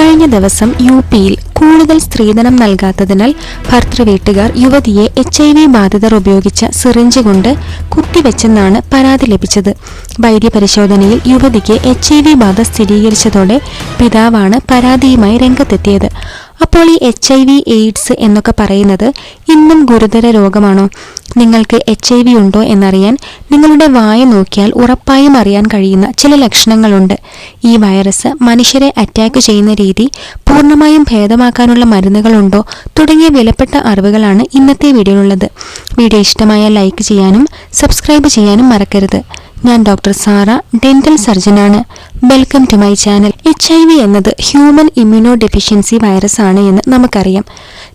കഴിഞ്ഞ ദിവസം യു പിയിൽ കൂടുതൽ സ്ത്രീധനം നൽകാത്തതിനാൽ ഭർത്തൃവീട്ടുകാർ യുവതിയെ എച്ച് ഐ വി ബാധിതർ ഉപയോഗിച്ച സിറിഞ്ച് കൊണ്ട് കുത്തിവെച്ചെന്നാണ് പരാതി ലഭിച്ചത്. വൈദ്യപരിശോധനയിൽ യുവതിക്ക് എച്ച് ഐ വി ബാധ സ്ഥിരീകരിച്ചതോടെ പിതാവാണ് പരാതിയുമായി രംഗത്തെത്തിയത്. അപ്പോൾ ഈ എച്ച് ഐ വി എയ്ഡ്സ് എന്നൊക്കെ പറയുന്നത് ഇന്നും ഗുരുതര രോഗമാണോ? നിങ്ങൾക്ക് എച്ച് ഐ വി ഉണ്ടോ എന്നറിയാൻ നിങ്ങളുടെ വായ നോക്കിയാൽ ഉറപ്പായും അറിയാൻ കഴിയുന്ന ചില ലക്ഷണങ്ങളുണ്ട്. ഈ വൈറസ് മനുഷ്യരെ അറ്റാക്ക് ചെയ്യുന്ന രീതി പൂർണമായും ഭേദമാക്കാനുള്ള മരുന്നുകളുണ്ടോ തുടങ്ങിയ വിലപ്പെട്ട അറിവുകളാണ് ഇന്നത്തെ വീഡിയോയിലുള്ളത്. വീഡിയോ ഇഷ്ടമായ ലൈക്ക് ചെയ്യാനും സബ്സ്ക്രൈബ് ചെയ്യാനും മറക്കരുത്. ഞാൻ doctor Sara dental സർജനാണ് welcome to my channel H I V എന്നത് ഹ്യൂമൻ ഇമ്മ്യൂണോ ഡെഫിഷ്യൻസി വൈറസ് ആണ് എന്ന് നമുക്കറിയാം.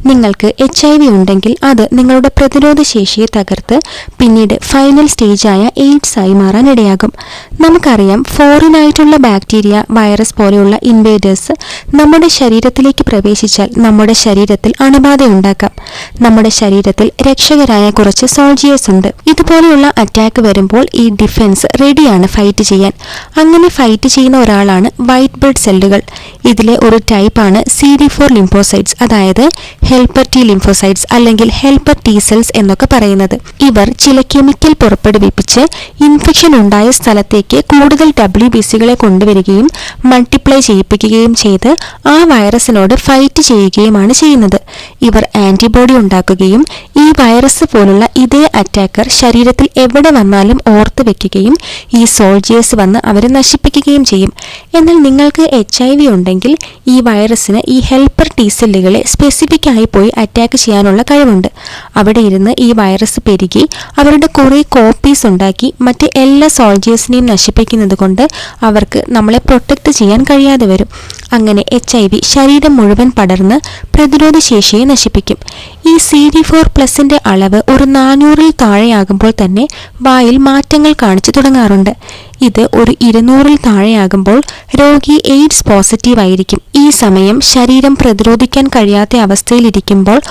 നിങ്ങൾക്ക് എച്ച് ഐ വി ഉണ്ടെങ്കിൽ അത് നിങ്ങളുടെ പ്രതിരോധ ശേഷിയെ തകർത്ത് പിന്നീട് ഫൈനൽ സ്റ്റേജായ എയ്ഡ്സ് ആയി മാറാൻ ഇടയാകും. നമുക്കറിയാം ഫോറിൻ ആയിട്ടുള്ള ബാക്ടീരിയ വൈറസ് പോലെയുള്ള ഇൻവേഡേഴ്സ് നമ്മുടെ ശരീരത്തിലേക്ക് പ്രവേശിച്ചാൽ നമ്മുടെ ശരീരത്തിൽ അണുബാധ ഉണ്ടാക്കാം നമ്മുടെ ശരീരത്തിൽ രക്ഷകരായ കുറച്ച് സോൾജിയേഴ്സ് ഉണ്ട്. ഇതുപോലെയുള്ള അറ്റാക്ക് വരുമ്പോൾ ഈ ഡിഫൻസ് റെഡിയാണ് ഫൈറ്റ് ചെയ്യാൻ. അങ്ങനെ ഫൈറ്റ് ചെയ്യുന്ന ഒരാളാണ് വൈറ്റ് ബ്ലഡ് സെല്ലുകൾ ഇതിലെ ഒരു ടൈപ്പാണ് സി ഡി ഫോർ ലിംഫോസൈറ്റ്സ് അതായത് ഹെൽപ്പർ ടി ലിംഫോസൈറ്റ്സ് അല്ലെങ്കിൽ ഹെൽപ്പർ ടി സെൽസ് എന്നൊക്കെ പറയുന്നത്. ഇവർ ചില കെമിക്കൽ പുറപ്പെടുവിപ്പിച്ച് ഇൻഫെക്ഷൻ ഉണ്ടായ സ്ഥലത്തേക്ക് കൂടുതൽ ഡബ്ല്യു ബി സികളെ കൊണ്ടുവരികയും മൾട്ടിപ്ലൈ ചെയ്യിപ്പിക്കുകയും ചെയ്ത് ആ വൈറസിനോട് ഫൈറ്റ് ചെയ്യുകയുമാണ് ചെയ്യുന്നത്. ഇവർ ആന്റിബോഡി ഉണ്ടാക്കുകയും ഈ വൈറസ് പോലുള്ള ഇതേ അറ്റാക്കർ ശരീരത്തിൽ എവിടെ വന്നാലും ഓർത്ത് വെക്കുകയും ഈ സോൾജിയേഴ്സ് വന്ന് അവരെ നശിപ്പിക്കുകയും ചെയ്യും. എന്നാൽ നിങ്ങൾക്ക് എച്ച് ഐ വി ഉണ്ടെങ്കിൽ ഈ വൈറസിന് ഈ ഹെൽപ്പർ ടി സെല്ലുകളെ സ്പെസിഫിക് ആയി പോയി അറ്റാക്ക് ചെയ്യാനുള്ള കഴിവുണ്ട്. അവിടെ ഇരുന്ന് ഈ വൈറസ് പെരുകി അവരുടെ കുറേ കോപ്പീസ് ഉണ്ടാക്കി മറ്റ് എല്ലാ സോൾജിയേഴ്സിനെയും നശിപ്പിക്കുന്നത് കൊണ്ട് അവർക്ക് നമ്മളെ പ്രൊട്ടക്റ്റ് ചെയ്യാൻ കഴിയാതെ വരും. അങ്ങനെ എച്ച് ഐ വി ശരീരം മുഴുവൻ പടർന്ന് പ്രതിരോധ ശേഷിയെ നശിപ്പിക്കും. ഈ സി ഡി ഫോർ പ്ലസിന്റെ അളവ് ഒരു നാനൂറിൽ താഴെയാകുമ്പോൾ തന്നെ വായിൽ മാറ്റങ്ങൾ കാണിച്ചു തുടങ്ങാറുണ്ട്. ഇത് ഒരു ഇരുന്നൂറിൽ താഴെയാകുമ്പോൾ രോഗി എയ്ഡ്സ് പോസിറ്റീവ് ആയിരിക്കും. ഈ സമയം ശരീരം പ്രതിരോധിക്കാൻ കഴിയാത്ത അവസ്ഥയിലിരിക്കുമ്പോൾ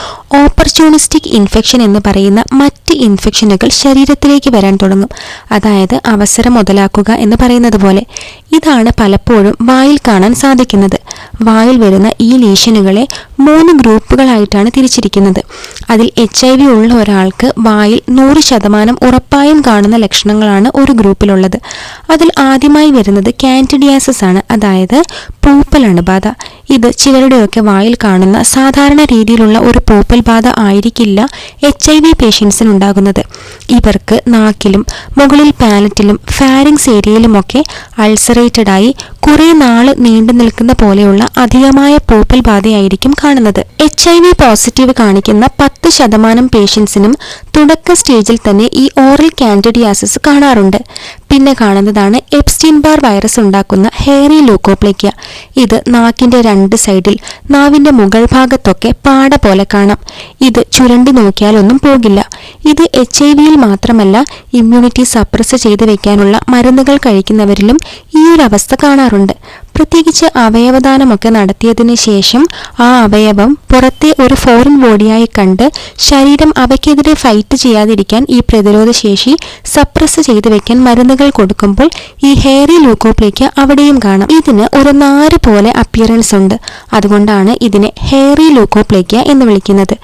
ഓപ്പർച്യൂണിസ്റ്റിക് ഇൻഫെക്ഷൻ എന്ന് പറയുന്ന മറ്റ് ഇൻഫെക്ഷനുകൾ ശരീരത്തിലേക്ക് വരാൻ തുടങ്ങും. അതായത് അവസരം മുതലാക്കുക എന്ന് പറയുന്നത് പോലെ. ഇതാണ് പലപ്പോഴും വായിൽ കാണാൻ സാധിക്കുന്നത്. വായിൽ വരുന്ന ഈ ലീഷനുകളെ മൂന്ന് ഗ്രൂപ്പുകളായിട്ടാണ് തിരിച്ചിരിക്കുന്നത്. അതിൽ എച്ച് ഐ വി ഉള്ള ഒരാൾക്ക് വായിൽ നൂറ് ശതമാനം ഉറപ്പായും കാണുന്ന ലക്ഷണങ്ങളാണ് ഒരു ഗ്രൂപ്പിലുള്ളത്. അതിൽ ആദ്യമായി വരുന്നത് കാന്റിഡിയാസിസ് ആണ് അതായത് പൂപ്പലാണ് അണുബാധ ഇത് ചിലരുടെയൊക്കെ വായിൽ കാണുന്ന സാധാരണ രീതിയിലുള്ള ഒരു പൂപ്പൽ ബാധ ആയിരിക്കില്ല എച്ച് ഐ വി പേഷ്യൻസിന് ഉണ്ടാകുന്നത്. ഇവർക്ക് നാക്കിലും മുകളിൽ പാലറ്റിലും ഫാരിങ്സ് ഏരിയയിലുമൊക്കെ അൾസറേറ്റഡായി കുറെ നാൾ നീണ്ടു നിൽക്കുന്ന പോലെയുള്ള അധികമായ പൂപ്പൽ ബാധയായിരിക്കും കാണുന്നത്. എച്ച് ഐ വി പോസിറ്റീവ് കാണിക്കുന്ന പത്ത് ശതമാനം പേഷ്യൻസിനും തുടക്ക സ്റ്റേജിൽ തന്നെ ഈ ഓറൽ കാൻഡിഡിയാസിസ് കാണാറുണ്ട്. പിന്നെ കാണുന്നതാണ് എപ്സ്റ്റീൻ ബാർ വൈറസ് ഉണ്ടാക്കുന്ന ഹെയറി ലൂക്കോപ്ലേക്കിയ ഇത് നാക്കിന്റെ രണ്ട് സൈഡിൽ നാവിന്റെ മുകൾ ഭാഗത്തൊക്കെ പാട പോലെ കാണാം. ഇത് ചുരണ്ടി നോക്കിയാലൊന്നും പോകില്ല. ഇത് എച്ച് ഐ വിയിൽ മാത്രമല്ല ഇമ്മ്യൂണിറ്റി സപ്രസ് ചെയ്ത് വെക്കാനുള്ള മരുന്നുകൾ കഴിക്കുന്നവരിലും ഈ ഒരു അവസ്ഥ കാണാറുണ്ട്. പ്രത്യേകിച്ച് അവയവദാനമൊക്കെ നടത്തിയതിന് ശേഷം ആ അവയവം പുറത്തെ ഒരു ഫോറിൻ ബോഡിയായി കണ്ട് ശരീരം അവയ്ക്കെതിരെ ഫൈറ്റ് ചെയ്യാതിരിക്കാൻ ഈ പ്രതിരോധ ശേഷി സപ്രസ് ചെയ്തു വെക്കാൻ മരുന്നുകൾ കൊടുക്കുമ്പോൾ ഈ ഹെയറി ലൂക്കോപ്ലേക്ക് അവിടെയും കാണാം. ഇതിന് ഒരു നാര് പോലെ അപ്പിയറൻസ് ഉണ്ട്. അതുകൊണ്ടാണ് ഇതിനെ ഹെയറി ലൂക്കോപ്ലേക്യ എന്ന് വിളിക്കുന്നത്.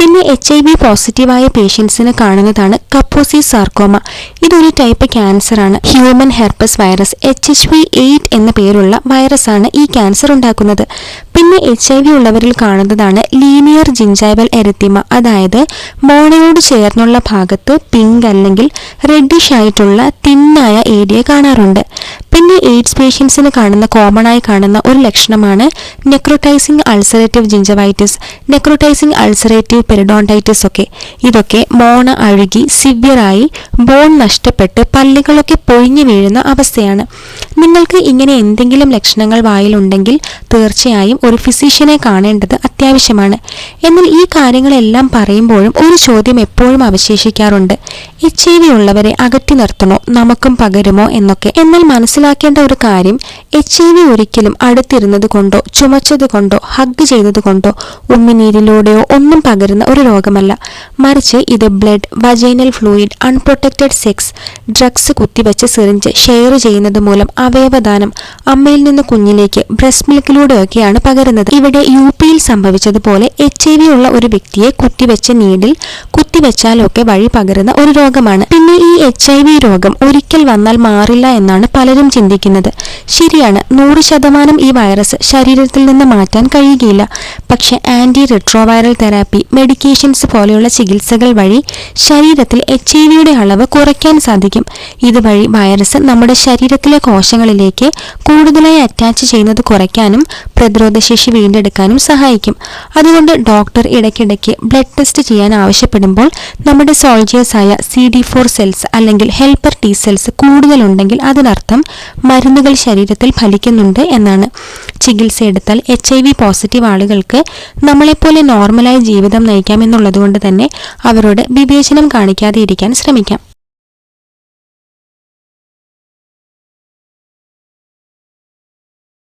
പിന്നെ എച്ച് ഐ വി പോസിറ്റീവായ പേഷ്യൻസിന് കാണുന്നതാണ് കപ്പോസി സാർക്കോമ ഇതൊരു ടൈപ്പ് ക്യാൻസർ ആണ്. Human herpes virus H H V eight എന്ന പേരുള്ള വൈറസ് ആണ് ഈ ക്യാൻസർ ഉണ്ടാക്കുന്നത്. പിന്നെ എച്ച് ഐ വി ഉള്ളവരിൽ കാണുന്നതാണ് ലീനിയർ ജിഞ്ചൈവൽ എരത്തിമ അതായത് മോണയോട് ചേർന്നുള്ള ഭാഗത്ത് പിങ്ക് അല്ലെങ്കിൽ റെഡിഷ് ആയിട്ടുള്ള തിന്നായ ഏരിയ കാണാറുണ്ട്. പിന്നെ എയ്ഡ്സ് പേഷ്യൻസിന് കാണുന്ന കോമൺ ആയി കാണുന്ന ഒരു ലക്ഷണമാണ് necrotising ulcerative gingivitis necrotising ulcerative periodontitis ഒക്കെ. ഇതൊക്കെ മോണ അഴുകി സിവിയറായി ബോൺ നഷ്ടപ്പെട്ട് പല്ലുകളൊക്കെ പൊഴിഞ്ഞു വീഴുന്ന അവസ്ഥയാണ്. നിങ്ങൾക്ക് ഇങ്ങനെ എന്തെങ്കിലും ലക്ഷണങ്ങൾ വായിലുണ്ടെങ്കിൽ തീർച്ചയായും ഒരു ഫിസിഷ്യനെ കാണേണ്ടത് അത്യാവശ്യമാണ്. എന്നാൽ ഈ കാര്യങ്ങളെല്ലാം പറയുമ്പോഴും ഒരു ചോദ്യം എപ്പോഴും അവശേഷിക്കാറുണ്ട്. എച്ച് ഐ വി ഉള്ളവരെ അകറ്റി നിർത്തണോ നമുക്കും പകരുമോ എന്നൊക്കെ എന്നാൽ മനസ്സിലാക്കേണ്ട ഒരു കാര്യം എച്ച് ഐ വി ഒരിക്കലും അടുത്തിരുന്നത് കൊണ്ടോ ചുമച്ചത് കൊണ്ടോ ഹഗ് ചെയ്തത് കൊണ്ടോ ഉമ്മിനീരിലൂടെയോ ഒന്നും പകരുന്ന ഒരു രോഗമല്ല. മറിച്ച് ഇത് blood vaginal fluid unprotected sex drugs കുത്തിവെച്ച് syringe share ചെയ്യുന്നത് മൂലം അവയവദാനം അമ്മയിൽ നിന്ന് കുഞ്ഞിലേക്ക് ബ്രസ്റ്റ് മിൽക്കിലൂടെയൊക്കെയാണ് പകരുന്നത്. ഇവിടെ യു പിയിൽ സംഭവിച്ചതുപോലെ എച്ച് ഐ വി ഉള്ള ഒരു വ്യക്തിയെ കുത്തിവെച്ച നീഡിൽ കുത്തിവെച്ചാലൊക്കെ വഴി പകരുന്ന ഒരു രോഗമാണ്. പിന്നെ ഈ എച്ച് ഐ വി രോഗം ഒരിക്കൽ വന്നാൽ മാറില്ല എന്നാണ് പലരും ചിന്തിക്കുന്നത്. ശരിയാണ് നൂറ് ശതമാനം ഈ വൈറസ് ശരീരത്തിൽ നിന്ന് മാറ്റാൻ കഴിയുകയില്ല. പക്ഷെ ആന്റി റിട്രോവൈറൽ തെറാപ്പി മെഡിക്കേഷൻസ് പോലെയുള്ള ചികിത്സകൾ വഴി ശരീരത്തിൽ എച്ച് ഐ വിയുടെ അളവ് കുറയ്ക്കാൻ സാധിക്കും. ഇതുവഴി വൈറസ് നമ്മുടെ ശരീരത്തിലെ കോശങ്ങളിലേക്ക് കൂടുതലായി അറ്റാച്ച് ചെയ്യുന്നത് കുറയ്ക്കാനും പ്രതിരോധശേഷി വീണ്ടെടുക്കാനും സഹായിക്കും. അതുകൊണ്ട് ഡോക്ടർ ഇടയ്ക്കിടയ്ക്ക് ബ്ലഡ് ടെസ്റ്റ് ചെയ്യാൻ ആവശ്യപ്പെടുമ്പോൾ നമ്മുടെ സോൾജിയേഴ്സായ ആയ സി ഡി ഫോർ സെൽസ് അല്ലെങ്കിൽ ഹെൽപ്പർ ടി സെൽസ് കൂടുതലുണ്ടെങ്കിൽ അതിനർത്ഥം മരുന്നുകൾ ശരീരത്തിൽ ഫലിക്കുന്നുണ്ട് എന്നാണ്. ചികിത്സ എടുത്താൽ എച്ച് ഐ വി പോസിറ്റീവ് ആളുകൾക്ക് നമ്മളെപ്പോലെ നോർമലായ ജീവിതം നയിക്കാം എന്നുള്ളതുകൊണ്ട് തന്നെ അവരോട് വിവേചനം കാണിക്കാതെ ഇരിക്കാൻ ശ്രമിക്കാം.